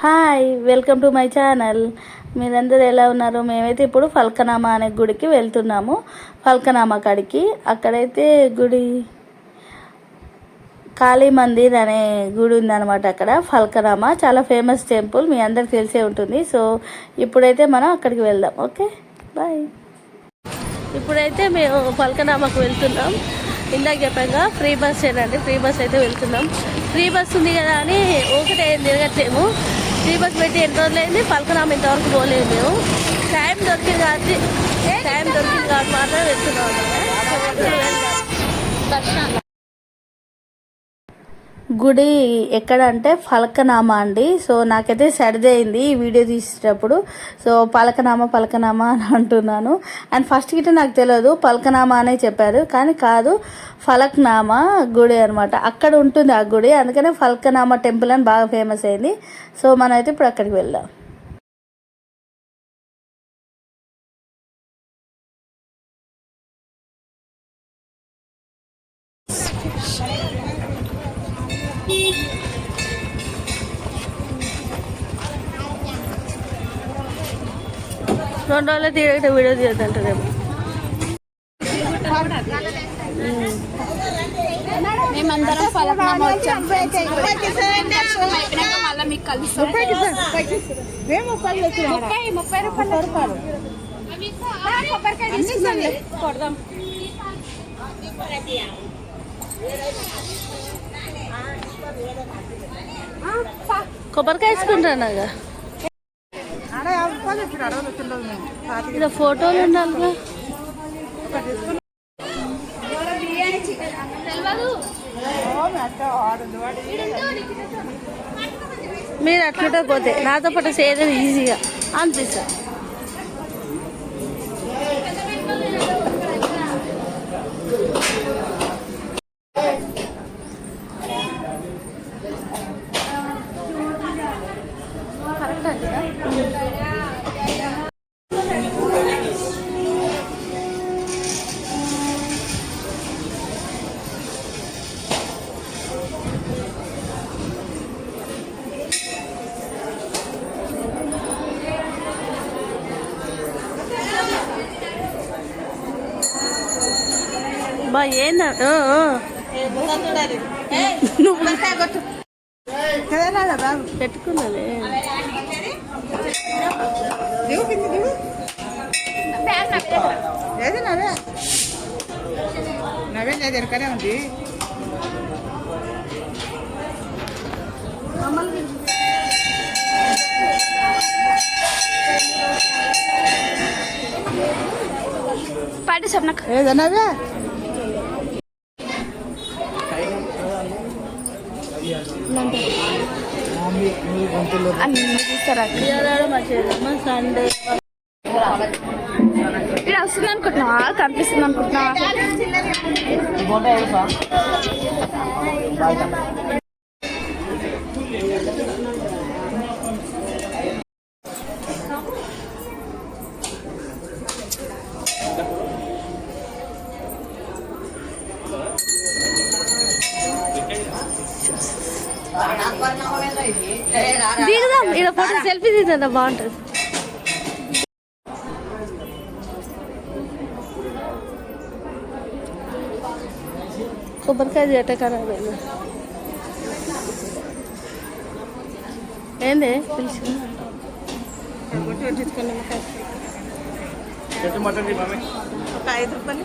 Hi welcome to my channel. మీరందరూ ఎలా ఉన్నారు? మేమైతే ఇప్పుడు ఫల్కనామా అనే గుడికి వెళ్తున్నాము. ఫల్కనామా కాడికి. అక్కడైతే గుడి కాళీ మందిర్ అనే గుడి ఉందన్నమాట అక్కడ. ఫల్కనామా చాలా ఫేమస్ టెంపుల్ మీ అందరికి తెలిసే ఉంటుంది. సో ఇప్పుడైతే మనం అక్కడికి వెళ్దాం ఓకే? బాయ్. ఇప్పుడైతే మేము ఫల్కనామాకు వెళ్తున్నాం. ఇందాక చెప్పాక ఫ్రీ బస్ ఏనండి ఫ్రీ బస్ అయితే వెళ్తున్నాం. ఫ్రీ బస్ ఉంది కదా అని ఒకటే తిరగట్లేము. ఫ్రీ బస్ పెట్టి ఎన్ని రోజులైంది? ఫల్కనామా ఇంతవరకు పోలేదు మేము. టైం దొరికింది కాబట్టి టైం దొరికింది కాబట్టి మాత్రం వెళ్తున్నాం. గుడి ఎక్కడ అంటే ఫలకనామా అండి. సో నాకైతే సర్ది అయింది ఈ వీడియో తీసేటప్పుడు. సో పలకనామా పలకనామా అని అంటున్నాను. అండ్ ఫస్ట్ గిట్ట నాకు తెలియదు పలకనామా అనే చెప్పారు. కానీ కాదు ఫలక్నామా గుడి అనమాట అక్కడ ఉంటుంది ఆ గుడి. అందుకనే ఫలకనామా టెంపుల్ అని బాగా ఫేమస్ అయింది. సో మనం అయితే ఇప్పుడు అక్కడికి వెళ్దాం. రెండు రోజులు తీయట వీడియో తీయద్దంటారేమో మేమందరం ఫలక్నామా వచ్చాం దర్శనం అయిపోయినాక మళ్ళీ మీకు కలుస్తాం ముప్పై ముప్పై రూపాయలు ఆ, కొబ్బరికాయ తీసుకుందండి కొడదాం. కొబ్బరికాయ ఇలా ఫోటోలు ఉండాలిగా మీరు అట్లుంటే పోతే నాతో పాటు చేయలేదు ఈజీగా అనిపిస్తా బా ఆ. నువ్వు పెట్టుకున్నదే బ్యాగ్ నా దగ్గర. ఏది నవే? నవే లేదు ఎరకనే ఉంది. పాటి స్వర్ణక్క ఏది నవే అన్ని చెల్లెమ్మ సండే వస్తుంది అనుకుంటున్నావా? కనిపిస్తుంది అనుకుంటున్నావా? దిగుదాం ఇలా ఫోటో సెల్ఫీ తీద్దా బాగుంటుంది. కొబ్బరికాయ చెట్ట ఖరాబ్ అయింది ఏంది? పిలిచి ఒక ఐదు రూపాయలు.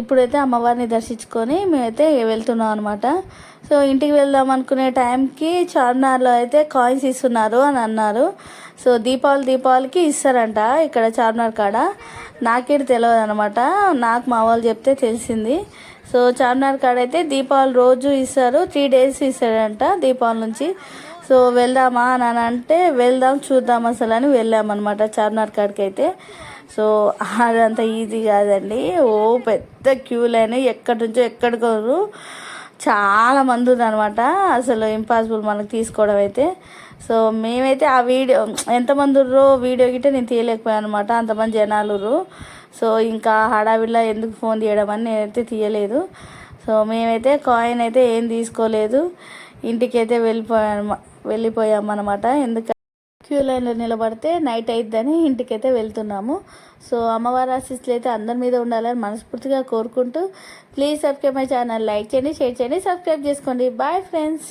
ఇప్పుడైతే అమ్మవారిని దర్శించుకొని మేమైతే వెళ్తున్నాం అనమాట సో ఇంటికి వెళ్దాం అనుకునే టైంకి చార్మినార్లో అయితే కాయిన్స్ ఇస్తున్నారు అని అన్నారు. సో దీపావళి దీపావళికి ఇస్తారంట ఇక్కడ చార్మినార్ కాడ. నాకేడు తెలియదు అనమాట నాకు మా వాళ్ళు చెప్తే తెలిసింది. సో చార్మినార్ కాడ అయితే దీపావళి రోజు ఇస్తారు. త్రీ డేస్ ఇస్తాడంట దీపావళి నుంచి. సో వెళ్దామా అని అని అంటే వెళ్దాం చూద్దాం అసలు అని వెళ్ళామన్నమాట చార్మినార్ కాడికి అయితే సో అదంత ఈజీ కాదండి. ఓ పెద్ద క్యూ లైన్ ఎక్కడి నుంచో ఎక్కడికోరు చాలా మంది అనమాట అసలు ఇంపాసిబుల్ మనకు తీసుకోవడం అయితే. సో మేమైతే ఆ వీడియో ఎంతమంది ఉర్రో వీడియో గిట్ట నేను తీయలేకపోయాను అనమాట అంతమంది జనాలు సో ఇంకా హడావిడిలో ఎందుకు ఫోన్ తీయడం అని నేనైతే తీయలేదు. సో మేమైతే కాయిన్ అయితే ఏం తీసుకోలేదు. ఇంటికైతే వెళ్ళిపోయాం వెళ్ళిపోయామన్నమాట. ఎందుకంటే క్యూ లైన్లో నిలబడితే నైట్ అయిద్దని ఇంటికైతే వెళ్తున్నాము. సో అమ్మవారి ఆశీస్సులు అయితే అందరి మీద ఉండాలని మనస్ఫూర్తిగా కోరుకుంటూ please subscribe my channel. Like చేయండి షేర్ చేయండి సబ్స్క్రైబ్ చేసుకోండి. Bye friends.